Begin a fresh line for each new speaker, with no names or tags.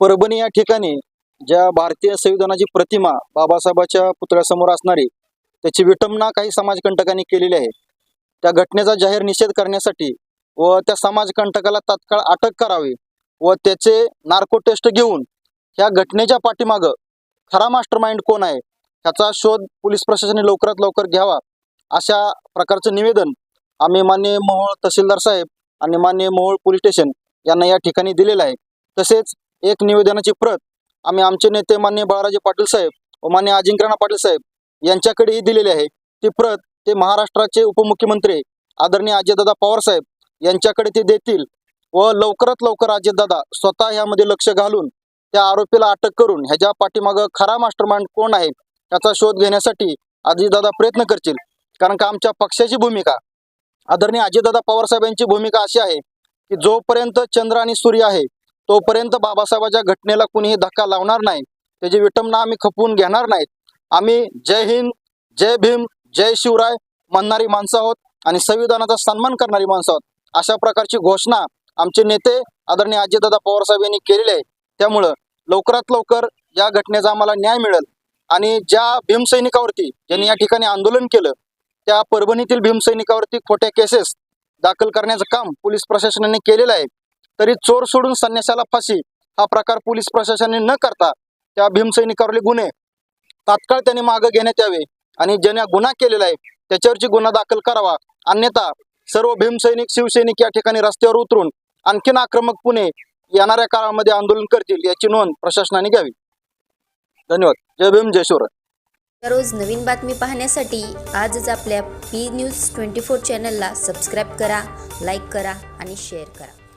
परभणी या ठिकाणी ज्या भारतीय संविधानाची प्रतिमा बाबासाहेबाच्या पुतळ्यासमोर असणारी त्याची विटंबना काही समाजकंटकांनी केलेली आहे. त्या घटनेचा जाहीर निषेध करण्यासाठी व त्या समाजकंटकाला तात्काळ अटक करावी व त्याचे नार्को टेस्ट घेऊन ह्या घटनेच्या पाठीमागं खरा मास्टर माइंड कोण आहे ह्याचा शोध पोलीस प्रशासनाने लवकरात लवकर घ्यावा अशा प्रकारचं निवेदन आम्ही माननीय मोहोळ तहसीलदार साहेब आणि माननीय मोहोळ पोलीस स्टेशन यांना या ठिकाणी दिलेलं आहे. तसेच एक निवेदनाची प्रत आम्ही आमचे नेते मान्य बाळाराजे पाटील साहेब व मान्य अजिंक्यराणा पाटील साहेब यांच्याकडेही दिलेली आहे. ती प्रत ते महाराष्ट्राचे उपमुख्यमंत्री आदरणीय अजयदादा पवार साहेब यांच्याकडे ते देतील व लवकरात लवकर अजितदादा स्वतः ह्यामध्ये लक्ष घालून त्या आरोपीला अटक करून ह्याच्या पाठीमागं खरा मास्टरमाइंड कोण आहे याचा शोध घेण्यासाठी अजितदादा प्रयत्न करतील. कारण का आमच्या पक्षाची भूमिका आदरणीय अजितदादा पवार साहेब यांची भूमिका अशी आहे की जोपर्यंत चंद्र आणि सूर्य आहे तोपर्यंत बाबासाहेबाच्या घटनेला कुणीही धक्का लावणार नाही. त्याची विटंबना आम्ही खपवून घेणार नाहीत आम्ही जय हिंद जय भीम जय शिवराय म्हणणारी माणसं आहोत आणि संविधानाचा सन्मान करणारी माणसं आहोत. अशा प्रकारची घोषणा आमचे नेते आदरणीय अजितदादा पवारसाहेब यांनी केलेली आहे. त्यामुळं लवकरात लवकर या घटनेचा आम्हाला न्याय मिळेल. आणि ज्या भीमसैनिकावरती ज्यांनी या ठिकाणी आंदोलन केलं त्या परभणीतील भीमसैनिकावरती खोट्या केसेस दाखल करण्याचं काम पोलीस प्रशासनाने केलेलं आहे. तरी चोर सोडून संन्यासाला फाशी हा प्रकार पोलीस प्रशासनाने न करता त्या भीमसैनिकावरले गुन्हे तात्काळ त्यांनी मागं घेण्यात यावे आणि ज्याने गुन्हा केलेला आहे त्याच्यावरची गुन्हा दाखल करावा. अन्यथा सर्व भीमसैनिक शिवसैनिक या ठिकाणी रस्त्यावर उतरून आणखीन आक्रमक पुणे येणाऱ्या काळामध्ये आंदोलन करतील याची नोंद प्रशासनाने घ्यावी. धन्यवाद. जय भीम जय शिवराय.
दररोज नवीन बातमी पाहण्यासाठी आजच आपल्या पी न्यूज ट्वेंटी फोर चॅनलला सबस्क्राईब करा लाईक करा आणि शेअर करा.